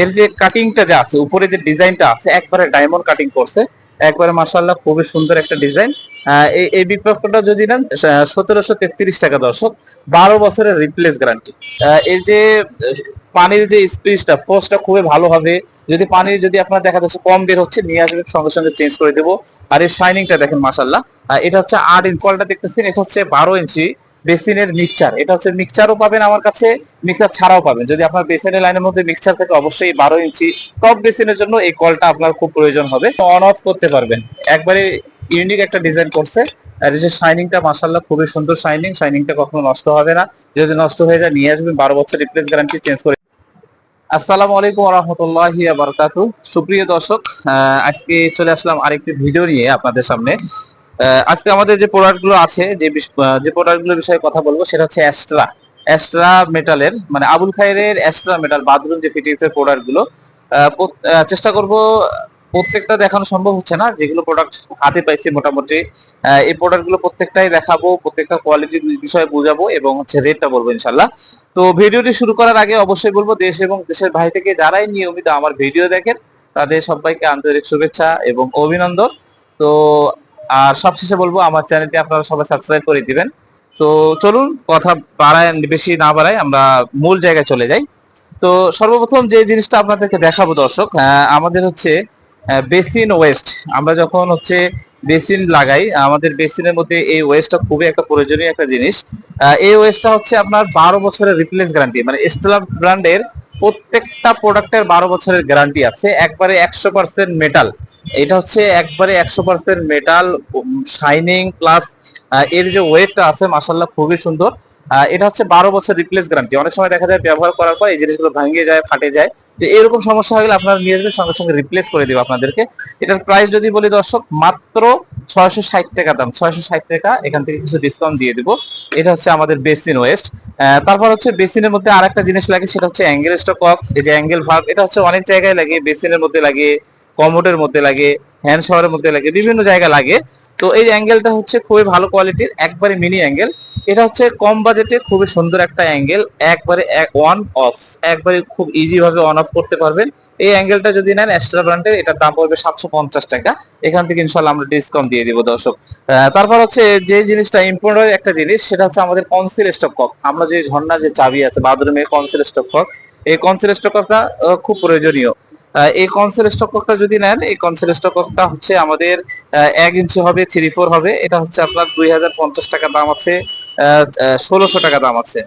এর যে কাটিংটা যে আছে, উপরে যে ডিজাইনটা আছে, একবারে ডায়মন্ড কাটিং করছে। একবারে মাসাল্লাহ খুবই সুন্দর একটা ডিজাইন এই এই বিপ্লবটা যদি নেন সতেরোশো তেত্রিশ টাকা দর্শক। বারো বছরের রিপ্লেস গ্যারান্টি এর যে, পানির যে স্পিচটা ফোর্সটা খুবই ভালো হবে। যদি পানি যদি আপনার দেখা যাচ্ছে কম বের হচ্ছে, নিয়ে আসবেন, সঙ্গে সঙ্গে চেঞ্জ করে দেবো। আর এর শাইনিংটা দেখেন মাসাল্লাহ এটা হচ্ছে আট ইঞ্চ কলটা দেখতেছেন, এটা হচ্ছে বারো ইঞ্চি বেসিনের মিক্সচার এটা হচ্ছে মিক্সচারও পাবেন আমার কাছে মিক্সচার ছাড়াও পাবেন। যদি আপনার বেসিনের লাইনের মধ্যে মিক্সচার থাকে, অবশ্যই বারো ইঞ্চি টপ বেসিনের জন্য এই কলটা আপনার খুব প্রয়োজন হবে। অন অফ করতে পারবেন। একবারে ইউনিক একটা ডিজাইন করছে। আর যে শাইনিংটা মাসাল্লাহ খুবই সুন্দর শাইনিং শাইনিংটা কখনো নষ্ট হবে না। যদি নষ্ট হয়ে যায়, নিয়ে আসবেন। বারো বছর রিপ্লেস গ্যারান্টি চেঞ্জ করে। আসসালামু আলাইকুম রহমতুল্লাহি বারকাতু সুপ্রিয় দর্শক আজকে চলে আসলাম আরেকটি ভিডিও নিয়ে আপনাদের সামনে। আজকে আমাদের যে প্রোডাক্টগুলো আছে যে যে প্রোডাক্টগুলোর বিষয়ে কথা বলব সেটা হচ্ছে অ্যাস্ট্রা অ্যাস্ট্রা মেটালের মানে Abul Khair Astra metal bathroom যে ফিটিংস এর প্রোডাক্টগুলো আহ, চেষ্টা করব প্রত্যেকটা দেখানো সম্ভব হচ্ছে না যেগুলো প্রোডাক্ট হাতে পাইছি মোটামুটি। এই প্রোডাক্টগুলো প্রত্যেকটাই দেখাবো প্রত্যেকটা কোয়ালিটির বিষয়ে বোঝাবো এবং হচ্ছে রেটটা বলব ইনশাল্লাহ তো ভিডিওটি শুরু করার আগে অবশ্যই বলব দেশ এবং দেশের ভাই থেকে যারাই নিয়মিত আমার ভিডিও দেখেন তাদের সবাইকে আন্তরিক শুভেচ্ছা এবং অভিনন্দন। তো আর সবশেষে বলব, আমার চ্যানেলটি আপনারা সবাই সাবস্ক্রাইব করে দিবেন। তো চলুন, কথা বাড়ায়, বেশি না বাড়াই আমরা মূল জায়গায় চলে যাই। তো সর্বপ্রথম যে জিনিসটা আপনাদেরকে দেখাবো দর্শক আমাদের হচ্ছে বেসিন ওয়েস্ট। আমরা যখন হচ্ছে বেসিন লাগাই, আমাদের বেসিনের মধ্যে এই ওয়েস্টটা খুবই একটা প্রয়োজনীয় একটা জিনিস। এই ওয়েস্টটা হচ্ছে আপনার বারো বছরের রিপ্লেস গ্যারান্টি মানে স্টেলা ব্র্যান্ডের প্রত্যেকটা প্রোডাক্টের বারো বছরের গ্যারান্টি আছে। একবারে একশো পার্সেন্ট মেটাল এটা হচ্ছে একবারে একশো পার্সেন্ট মেটাল শাইনিং প্লাস এর যে ওয়েটটা আছে মাসাল্লাহ খুবই সুন্দর। এটা হচ্ছে বারো বছর রিপ্লেস গ্যারান্টি অনেক সময় দেখা যায় ব্যবহার করার পর এই জিনিসগুলো ভাঙিয়ে যায়, ফাটে যায়। তো এরকম সমস্যা হলে আপনারা নিয়ে সঙ্গে সঙ্গে রিপ্লেস করে দেবো আপনাদেরকে। এটার প্রাইস যদি বলি দর্শক, মাত্র ছয়শো ষাট টাকা দাম। ছয়শো ষাট টাকা, এখান থেকে কিছু ডিসকাউন্ট দিয়ে দিব। এটা হচ্ছে আমাদের বেসিন ওয়েস্ট তারপর হচ্ছে বেসিনের মধ্যে আরেকটা জিনিস লাগে, সেটা হচ্ছে অ্যাঙ্গেল স্টক এই যে অ্যাঙ্গেল ভাগ এটা হচ্ছে অনেক জায়গায় লাগে বেসিনের মধ্যে লাগে কমোডের মধ্যে লাগে, হ্যান্ড শাওয়ারের মধ্যে লাগে, বিভিন্ন জায়গা লাগে। তো এই অ্যাঙ্গেলটা হচ্ছে খুবই ভালো কোয়ালিটির, একবারে মিনি অ্যাঙ্গেল। এটা হচ্ছে কম বাজেটে খুবই সুন্দর একটা অ্যাঙ্গেল, একবারে ওয়ান অফ একবারে খুব ইজি ভাবে অন অফ করতে পারবেন। এই অ্যাঙ্গেলটা যদি নেন এক্সট্রা ব্র্যান্ডের এটার দাম পড়বে সাতশো পঞ্চাশ টাকা। এখান থেকে ইনশাল্লাহ আমরা ডিসকাউন্ট দিয়ে দিব দর্শক। তারপর হচ্ছে যে জিনিসটা ইম্পর্টেন্ট একটা জিনিস, সেটা হচ্ছে আমাদের কনসিল স্টক কক। আমরা যে ঝর্ণা যে চাবি আছে বাথরুমে কনসিল স্টক কক, এই কনসিল স্টক ককটা খুব প্রয়োজনীয়। এই কনসেল স্টক ককটা যদি নেন, এই কনসেল স্টক ককটা হচ্ছে আমাদের এক ইঞ্চি হবে থ্রি ফোর হবে। এটা হচ্ছে আপনার দুই হাজার পঞ্চাশ টাকা দাম আছে ষোলোশো টাকা দাম আছে।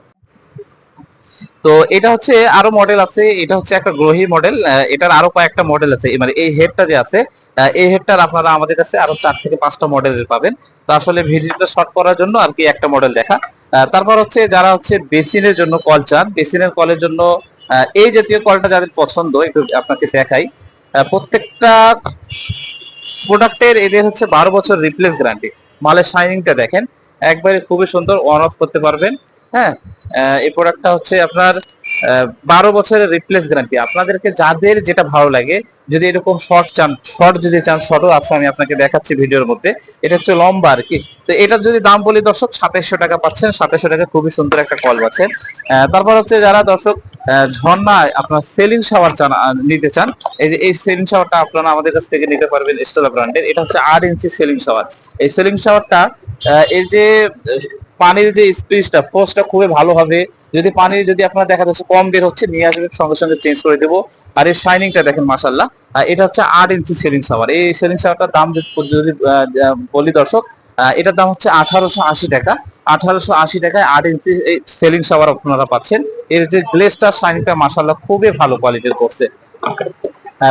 তো এটা হচ্ছে আরও মডেল আছে, এটা হচ্ছে একটা গ্রহী মডেল এটার আরও কয়েকটা মডেল আছে। মানে এই হেডটা যে আছে এই হেডটার আপনারা আমাদের কাছে আরও চার থেকে পাঁচটা মডেলের পাবেন। তো আসলে ভিডিওটা শর্ট করার জন্য আর কি একটা মডেল দেখা। তারপর হচ্ছে যারা হচ্ছে বেসিনের জন্য কল চান, বেসিনের কলের জন্য এই জাতীয় কলটা যাদের পছন্দ, একটু আপনাকে দেখাই। প্রত্যেকটা প্রোডাক্টের এদের হচ্ছে বারো বছর রিপ্লেস গ্যারান্টি মালের শাইনিংটা দেখেন, একবারে খুবই সুন্দর অন অফ করতে পারবেন। হ্যাঁ এই প্রোডাক্টটা হচ্ছে আপনার বারো বছরের রিপ্লেস গ্যারান্টি আপনাদেরকে যাদের যেটা ভালো লাগে যদি এরকম শর্ট চান শর্ট যদি চান শর্টও আছে আমি আপনাকে দেখাচ্ছি ভিডিওর মধ্যে। এটা হচ্ছে লম্বা আর কি। তো এটার যদি দাম বলি দর্শক সাতাইশশো টাকা পাচ্ছেন। সাতাইশশো টাকা খুবই সুন্দর একটা কল পাচ্ছেন। তারপর হচ্ছে যারা দর্শক আহ, ঝর্ণায় আপনার সেলিং শাওয়ার চান নিতে চান এই যে এই সেলিং শাওয়ারটা আপনারা আমাদের কাছ থেকে নিতে পারবেন স্টেলা ব্র্যান্ডের এটা হচ্ছে আট ইঞ্চি সেলিং শাওয়ার এই সেলিং শাওয়ারটা এর যে পানির যে স্পিচটা ফোর্সটা খুবই ভালো হবে। যদি পানি যদি আপনার দেখা যাচ্ছে কম বের হচ্ছে, নিয়ে আসবেন, সঙ্গে সঙ্গে চেঞ্জ করে দেবো। আর এর শাইনিংটা দেখেন মাসাল্লাহ এটা হচ্ছে আট ইঞ্চি সেলিং সাওয়ার এই সেলিং শাওয়ারটার দাম যদি বলি দর্শক এটার দাম হচ্ছে আঠারোশো আশি টাকা। আঠারোশো আশি টাকায় আট ইঞ্চি সেলিং সাওয়ার আপনারা পাচ্ছেন। এর যে গ্লেসটা শাইনিংটা মাসাল্লাহ খুবই ভালো কোয়ালিটির করছে।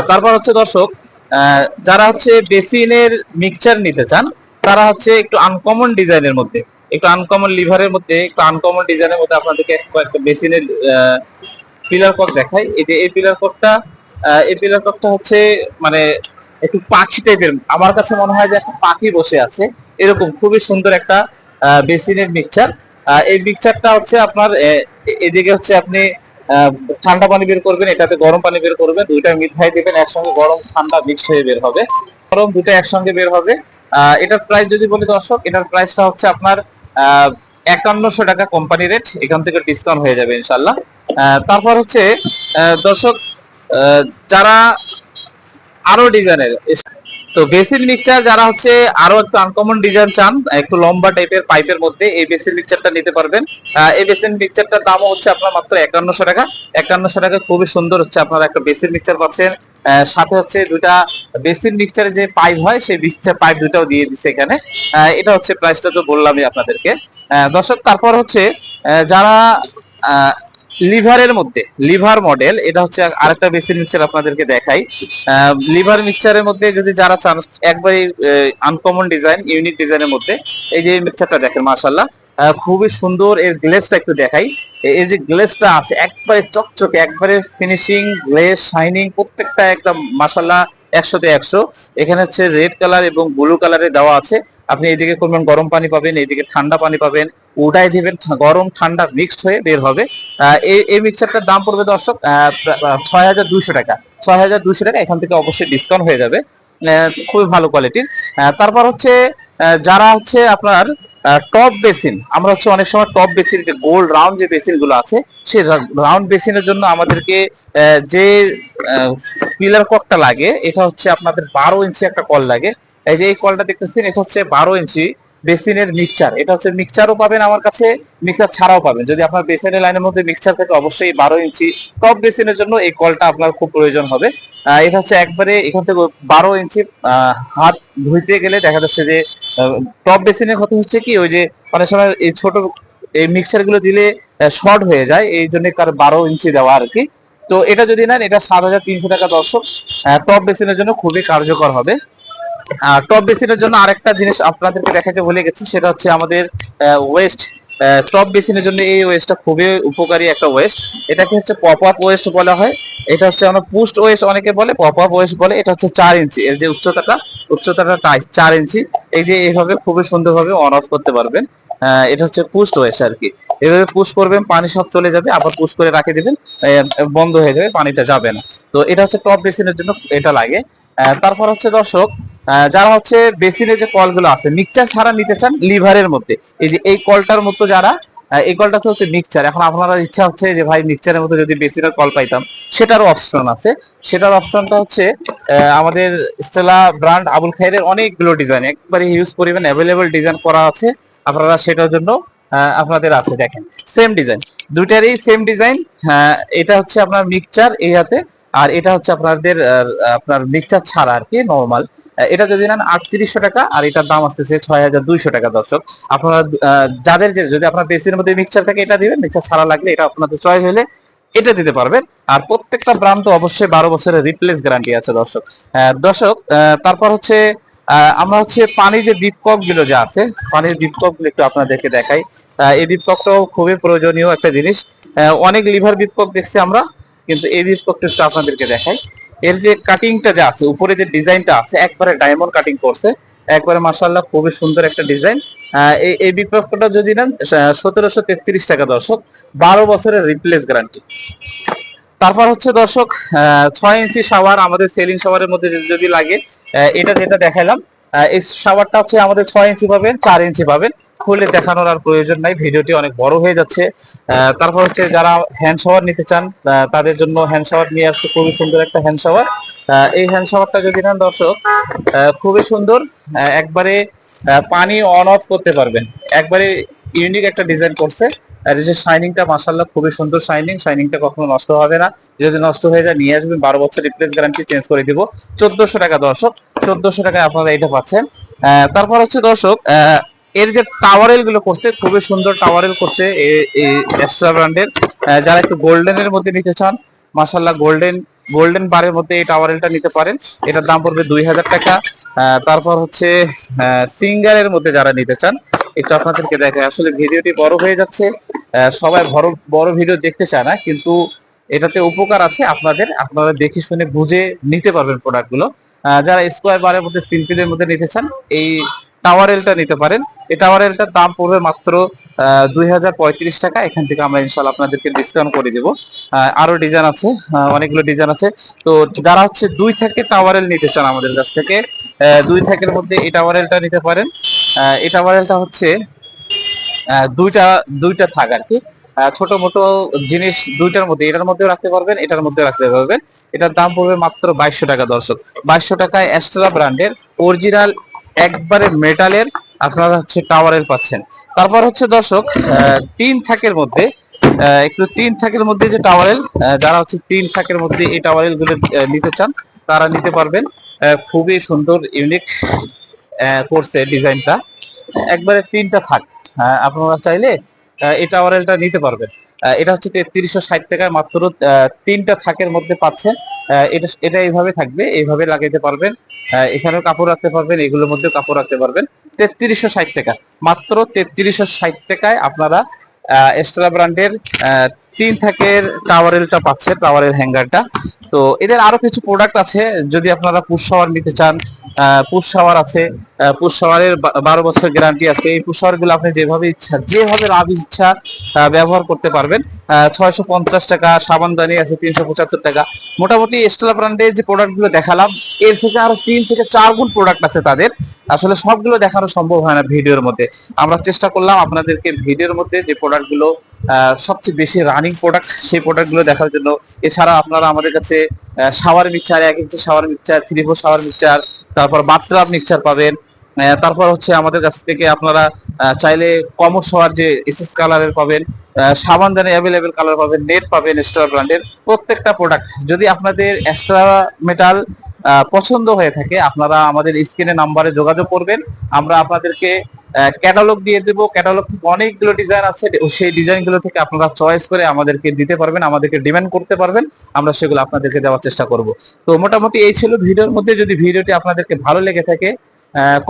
তারপর হচ্ছে দর্শক যারা হচ্ছে বেসিনের মিক্সচার নিতে চান, তারা হচ্ছে একটু আনকমন ডিজাইনের মধ্যে একটু আনকমন লিভারের মধ্যে, একটু আনকমন ডিজাইনের মধ্যে আপনাদেরকে কয়েকটা বেসিনের পিলার কক দেখাই। এই যে এই পিলার ককটা এই পিলার ককটা হচ্ছে মানে একটু পাখি টাইপের আমার কাছে মনে হয় যে একটা পাখি বসে আছে। এরকম খুবই সুন্দর একটা বেসিনের মিক্সচার এই মিক্সচারটা হচ্ছে আপনার এদিকে হচ্ছে আপনি ঠান্ডা পানি বের করবেন, এটাতে গরম পানি বের করবেন, দুইটা মিঠাই দিবেন, একসঙ্গে গরম ঠান্ডা মিক্স হয়ে বের হবে। গরম দুটো একসঙ্গে বের হবে। এটার প্রাইস যদি বলি দর্শক, এটার প্রাইসটা হচ্ছে আপনার একান্নশো টাকা কোম্পানি রেট এখান থেকে ডিসকাউন্ট হয়ে যাবে ইনশাল্লাহ তারপর হচ্ছে দর্শক যারা আরও ডিজাইনের তো বেসিন মিক্সচার যারা হচ্ছে আরও একটু আনকমন ডিজাইন চান, একটু লম্বা টাইপের পাইপের মধ্যে এই বেসিন মিক্সচারটা নিতে পারবেন। এই বেসিন মিক্সচারটার দামও হচ্ছে আপনার মাত্র একান্নশো টাকা। একান্নশো টাকা খুবই সুন্দর হচ্ছে আপনারা একটা বেসিন মিক্সচার পাচ্ছেন। সাথে হচ্ছে দুটা বেসিন মিক্সচারের যে পাইপ হয়, সেই মিক্সচার পাইপ দুটাও দিয়ে দিচ্ছে এখানে। এটা হচ্ছে প্রাইসটা তো বললামই আপনাদেরকে। দর্শক, তারপর হচ্ছে যারা লিভারের মধ্যে, লিভার মডেল, এটা হচ্ছে আরেকটা বেসিন মিক্সচার আপনাদেরকে দেখাই। লিভার মিক্সচারের মধ্যে যদি যারা চান একবারে আনকমন ডিজাইন ইউনিক ডিজাইনের মধ্যে, এই যে মিক্সচারটা দেখেন মাশাল্লাহ খুবই সুন্দর এর গ্লেসটা একটু দেখাই। এই যে গ্লেসটা আছে, একবারে চকচকে, একবারে ফিনিশিং গ্লেস শাইনিং প্রত্যেকটা একদম মাশাল্লাহ একশোতে একশো। এখানে হচ্ছে রেড কালার এবং ব্লু কালারে দেওয়া আছে। আপনি এইদিকে করবেন গরম পানি পাবেন, এইদিকে ঠান্ডা পানি পাবেন, উঠাই দিবেন গরম, ঠান্ডা মিক্সড হয়ে বের হবে। এই মিক্সারটার দাম পড়বে দর্শক ছয় হাজার দুশো টাকা। ছয় হাজার দুশো টাকা এখান থেকে অবশ্যই ডিসকাউন্ট হয়ে যাবে। খুবই ভালো কোয়ালিটির তারপর হচ্ছে যারা হচ্ছে আপনার টপ বেসিন আমরা হচ্ছে অনেক সময় টপ বেসিন যে গোল্ড রাউন্ড যে বেসিনগুলো আছে সেই রাউন্ড বেসিনের জন্য আমাদেরকে যে পিলার ককটা লাগে, এটা হচ্ছে আপনাদের বারো ইঞ্চি একটা কল লাগে। এই যে এই কলটা দেখতেছেন, এটা হচ্ছে বারো ইঞ্চি। বেসিনের মিক্সচার এটা হচ্ছে মিক্সচারও পাবেন আমার কাছে মিক্সচার ছাড়াও পাবেন। যদি আপনার বেসিনের লাইনের মধ্যে মিক্সচার থাকে, অবশ্যই বারো ইঞ্চি টপ বেসিনের জন্য এই কলটা আপনার খুব প্রয়োজন হবে। এটা হচ্ছে একবারে এখান থেকে বারো ইঞ্চি হাত ধুইতে গেলে দেখা যাচ্ছে যে টপ বেসিনের কথা হচ্ছে কি, ওই যে অনেক সময় এই ছোট এই মিক্সচারগুলো দিলে শর্ট হয়ে যায়, এই জন্য কার বারো ইঞ্চি দেওয়া আর কি। তো এটা যদি নেন, এটা সাত হাজার তিনশো টাকা দর্শক টপ বেসিনের জন্য খুবই কার্যকর হবে। টপ বেসিনের জন্য আরেকটা জিনিস আপনাদেরকে দেখাতে ভুলে গেছি, সেটা হচ্ছে আমাদের ওয়েস্ট টপ বেসিনের জন্য এই ওয়েস্টটা খুবই উপকারী একটা ওয়েস্ট এটাকে হচ্ছে পপ আপ ওয়েস্ট বলা হয়। এটা হচ্ছে আমরা পুস্ট ওয়েস্ট অনেকে বলে পপ আপ ওয়েস্ট বলে। এটা হচ্ছে চার ইঞ্চি। এর যে উচ্চতাটা উচ্চতাটা চার ইঞ্চি। এই যে এইভাবে খুবই সুন্দরভাবে অন অফ করতে পারবেন। এটা হচ্ছে পুস্ট ওয়েস্ট আর কি। এভাবে পুশ করবেন, পানি সব চলে যাবে, আবার পুশ করে রাখে দিবেন বন্ধ হয়ে যাবে, পানিটা যাবে না। তো এটা হচ্ছে টপ বেসিনের জন্য এটা লাগে। তারপর হচ্ছে দর্শক যারা হচ্ছে বেসিনের যে কলগুলো আছে মিক্সচার ছাড়া নিতে চান লিভারের মধ্যে। এই যে এই কলটার মতো যারা এই কলটা তো হচ্ছে মিক্সচার এখন আপনারা ইচ্ছা হচ্ছে যে ভাই মিক্সচারের মধ্যে যদি বেসিনের কল পাইতাম, সেটারও অপশন আছে। সেটার অপশনটা হচ্ছে আমাদের স্টেলা ব্র্যান্ড আবুল খাইরের অনেকগুলো ডিজাইন একবারে হিউজ পরিমাণ অ্যাভেলেবল ডিজাইন করা আছে। আপনারা সেটার জন্য আপনাদের আছে, দেখেন। সেম ডিজাইন দুইটারই সেম ডিজাইন এটা হচ্ছে আপনার মিক্সচার এই হাতে আর এটা হচ্ছে আপনাদের আপনার মিক্সচার ছাড়া আর কি নর্মাল এটা যদি নেন আটত্রিশশো টাকা, আর এটার দাম আসতেছে ছয় হাজার দুইশো টাকা, দর্শক। আপনারা যাদের যে, যদি আপনার বেসির মধ্যে মিক্সচার থাকে, এটা দিবেন, মিক্সচার ছাড়া লাগলে এটা আপনাদের চয়েস হলে এটা দিতে পারবেন। আর প্রত্যেকটা ব্রান্ড তো অবশ্যই বারো বছরের রিপ্লেস গ্যারান্টি আছে, দর্শক। দর্শক তারপর হচ্ছে আমরা হচ্ছে পানি যে দ্বীপককগুলো যে আছে, পানির দ্বীপককগুলো একটু আপনাদেরকে দেখাই। এই দ্বীপকটাও খুবই প্রয়োজনীয় একটা জিনিস। অনেক লিভার দ্বীপকক দেখছি আমরা। কিন্তু এই দ্বীপকটা একটু আপনাদেরকে দেখাই। এর যে কাটিংটা যে আছে, উপরে যে ডিজাইনটা আছে, একবারে ডায়মন্ড কাটিং করছে। একবারে মাশাআল্লাহ খুবই সুন্দর একটা ডিজাইন। এই বিপ্লবটা যদি নেন সতেরোশো তেত্রিশ টাকা দর্শক, বারো বছরের রিপ্লেস গ্যারান্টি তারপর হচ্ছে দর্শক ছয় ইঞ্চি শাওয়ার আমাদের সেলিং শাওয়ারের মধ্যে যদি- লাগে এটা যেটা দেখাইলাম এই শাওয়ারটা হচ্ছে আমাদের ছয় ইঞ্চি পাবেন, চার ইঞ্চি পাবেন। খুলে দেখানোর আর প্রয়োজন নাই, ভিডিওটি অনেক বড় হয়ে যাচ্ছে। তারপর হচ্ছে যারা হ্যান্ড শাওয়ার নিতে চান তাদের জন্য হ্যান্ড শাওয়ার নিয়ে আসছে, খুবই সুন্দর একটা হ্যান্ড শাওয়ার এই হ্যান্ড শাওয়ারটা যদি নেন দর্শক খুবই সুন্দর। একবারে পানি অন অফ করতে পারবেন। একবারে ইউনিক একটা ডিজাইন করছে। আর যে শাইনিংটা মাসাল্লাহ খুবই সুন্দর শাইনিং শাইনিংটা কখনো নষ্ট হবে না। যদি নষ্ট হয়ে যায়, নিয়ে আসবেন। বারো বছর রিপ্লেস গ্যারান্টি চেঞ্জ করে দিব। চোদ্দশো টাকা দর্শক, চোদ্দশো টাকায় আপনারা এটা পাচ্ছেন। তারপর হচ্ছে দর্শক এর যে টাওয়ারেলগুলো করছে খুবই সুন্দর টাওয়ারেল করছে যারা একটু গোল্ডেন এর মধ্যে নিতে চান মাসাল্লাহ গোল্ডেন গোল্ডেন বারের মধ্যে এই টাওয়ারেলটা নিতে পারেন। এটার দাম পড়বে দুই হাজার টাকা। তারপর হচ্ছে সিঙ্গারের মধ্যে যারা নিতে চান একটু আপনাদেরকে দেখে আসলে ভিডিওটি বড় হয়ে যাচ্ছে। সবাই বড় বড় ভিডিও দেখতে চায় না কিন্তু এটাতে উপকার আছে আপনাদের। আপনারা দেখে শুনে বুঝে নিতে পারবেন প্রোডাক্টগুলো। আহ, যারা স্কোয়ার বারের মধ্যে সিম্পিলের মধ্যে নিতে চান এই টাওয়ারেলটা নিতে পারেন। এই টাওয়ারেলটার দাম পড়বে মাত্র দুই হাজার পঁয়ত্রিশ টাকা। এখান থেকে আমরা ইনশাল্লাহ আপনাদেরকে ডিসকাউন্ট করে দেবো। আরও ডিজাইন আছে অনেকগুলো ডিজাইন আছে। তো যারা হচ্ছে দুই থেকে টাওয়ারেল নিতে চান আমাদের কাছ থেকে দুই থেকের মধ্যে এই টাওয়ারেলটা নিতে পারেন। এই টাওয়ারেলটা হচ্ছে দুইটা দুইটা থাক আর কি। ছোট মোটো জিনিস দুইটার মধ্যে, এটার মধ্যেও রাখতে পারবেন, এটার মধ্যে রাখতে পারবেন। এটার দাম পড়বে মাত্র বাইশশো টাকা দর্শক। বাইশশো টাকায় অ্যাস্ট্রা ব্র্যান্ডের অরিজিনাল একবারে মেটালের আপনারা হচ্ছে টাওয়ারের পাচ্ছেন। তারপর হচ্ছে দর্শক তিন থাকের মধ্যে একটু তিন থাকের মধ্যে যে টাওয়ারেল যারা হচ্ছে তিন থাকের মধ্যে এই টাওয়ারেলগুলো নিতে চান, তারা নিতে পারবেন। খুবই সুন্দর ইউনিক করছে ডিজাইনটা। একবারে তিনটা থাক আপনারা চাইলে এই টাওয়ারেলটা নিতে পারবেন। এটা হচ্ছে তেত্রিশশো ষাট টাকায় মাত্র তিনটা থাকের মধ্যে পাচ্ছেন। এটা এটা এইভাবে থাকবে, এইভাবে লাগাইতে পারবেন। এখানেও কাপড় রাখতে পারবেন, এগুলোর মধ্যেও কাপড় রাখতে পারবেন। তেত্রিশশো ষাট টাকা। মাত্র তেত্রিশশো ষাট টাকায় আপনারা এক্সট্রা ব্র্যান্ডের তিন থাকের টাওয়ারেলটা পাচ্ছে টাওয়ারেল হ্যাঙ্গারটা তো এদের আরও কিছু প্রোডাক্ট আছে, যদি আপনারা পুশ শাওয়ার নিতে চান পুশ শাওয়ার আছে পুশ শাওয়ারের বারো বছর গ্যারান্টি আছে। এই পুশ শাওয়ারগুলো আপনি যেভাবে ইচ্ছা, যেভাবে লাভ ইচ্ছা ব্যবহার করতে পারবেন। ছয়শো পঞ্চাশ টাকা সাবানদানি আছে তিনশো পঁচাত্তর টাকা। মোটামুটি এক্সট্রা ব্র্যান্ডের যে প্রোডাক্টগুলো দেখালাম, এর থেকে আরও তিন থেকে চার গুণ প্রোডাক্ট আছে তাদের। আসলে সবগুলো দেখানো সম্ভব হয় না ভিডিওর মধ্যে। আমরা চেষ্টা করলাম আপনাদেরকে ভিডিওর মধ্যে যে প্রোডাক্টগুলো আহ, সবচেয়ে বেশি রানিং প্রোডাক্ট সেই প্রোডাক্টগুলো দেখার জন্য। এছাড়া আপনারা আমাদের কাছে শাওয়ার মিক্সচার এক inch shower mixture three four shower mixture তারপর বাথটাব মিক্সচার পাবেন। তারপর হচ্ছে আমাদের কাছ থেকে আপনারা চাইলে কমর শাওয়ার যে এসএস কালারের পাবেন আহ, সাবানদানি অ্যাভেলেবেল কালার পাবেন নেট পাবেন এক্সট্রা ব্র্যান্ডের প্রত্যেকটা প্রোডাক্ট যদি আপনাদের এক্সট্রা মেটাল পছন্দ হয়ে থাকে। আপনারা আমাদের স্ক্রিনে নাম্বারে যোগাযোগ করবেন। আমরা আপনাদেরকে ক্যাটালগ দিয়ে দেবো। ক্যাটালগ থেকে অনেকগুলো ডিজাইন আছে। সেই ডিজাইনগুলো থেকে আপনারা চয়েস করে আমাদেরকে দিতে পারবেন, আমাদেরকে ডিমান্ড করতে পারবেন। আমরা সেগুলো আপনাদেরকে দেওয়ার চেষ্টা করব। তো মোটামুটি এই ছিল ভিডিওর মধ্যে। যদি ভিডিওটি আপনাদেরকে ভালো লেগে থাকে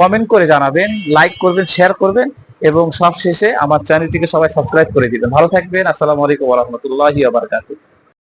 কমেন্ট করে জানাবেন লাইক করবেন শেয়ার করবেন এবং সব শেষে আমার চ্যানেলটিকে সবাই সাবস্ক্রাইব করে দিবেন। ভালো থাকবেন। আসসালামু আলাইকুম রহমতুল্লাহি আবরকাতুহ